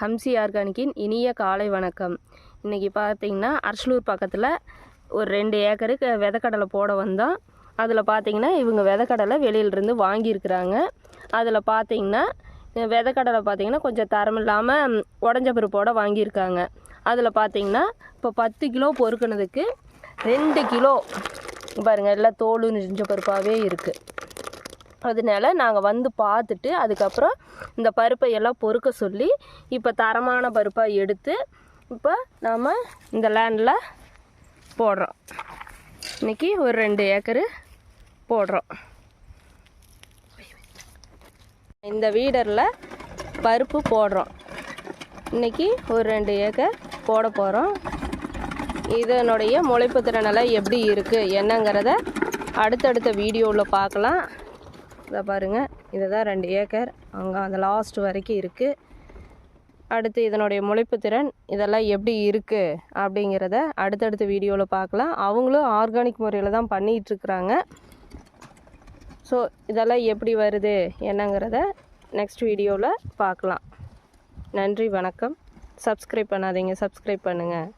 ஹம்சி ஆர்கானிக்கின் இனிய காலை வணக்கம். இன்றைக்கி பார்த்தீங்கன்னா அரசலூர் பக்கத்தில் ஒரு ரெண்டு ஏக்கருக்கு விதக்கடலை போட வந்தோம். அதில் பார்த்தீங்கன்னா இவங்க விதக்கடலை வெளியிலேருந்து வாங்கியிருக்கிறாங்க. அதில் பார்த்தீங்கன்னா விதக்கடலை பார்த்தீங்கன்னா கொஞ்சம் தரம் இல்லாமல் உடஞ்ச பருப்போட வாங்கியிருக்காங்க. அதில் பார்த்தீங்கன்னா இப்போ பத்து கிலோ பொறுக்குனதுக்கு ரெண்டு கிலோ பாருங்கள் எல்லாம் தோல் நெஞ்ச பருப்பாகவே இருக்குது அதனால நாங்கள் வந்து பார்த்துட்டு அதுக்கப்புறம் இந்த பருப்பை எல்லாம் பொறுக்க சொல்லி இப்போ தரமான பருப்பாக எடுத்து இப்போ நாம் இந்த லேண்டில் போடுறோம். இன்றைக்கி ஒரு ரெண்டு ஏக்கரு போடுறோம். இந்த வீடரில் பருப்பு போடுறோம். இன்றைக்கி ஒரு ரெண்டு ஏக்கர் போட போகிறோம் இதனுடைய முளைப்பு திறனெல்லாம் எப்படி இருக்குது என்னங்கிறத அடுத்தடுத்த வீடியோவில் பார்க்கலாம். இதை பாருங்கள் இதுதான் ரெண்டு ஏக்கர். அங்கே அந்த லாஸ்ட் வரைக்கும் இருக்குது அடுத்து இதனுடைய முளைப்பு திறன் இதெல்லாம் எப்படி இருக்குது அப்படிங்கிறத அடுத்தடுத்த வீடியோவில் பார்க்கலாம். அவங்களும் ஆர்கானிக் முறையில் தான் பண்ணிகிட்ருக்குறாங்க ஸோ இதெல்லாம் எப்படி வருது என்னங்கிறத நெக்ஸ்ட் வீடியோவில் பார்க்கலாம். நன்றி வணக்கம். சப்ஸ்கிரைப் பண்ணாதீங்க. சப்ஸ்கிரைப் பண்ணுங்கள்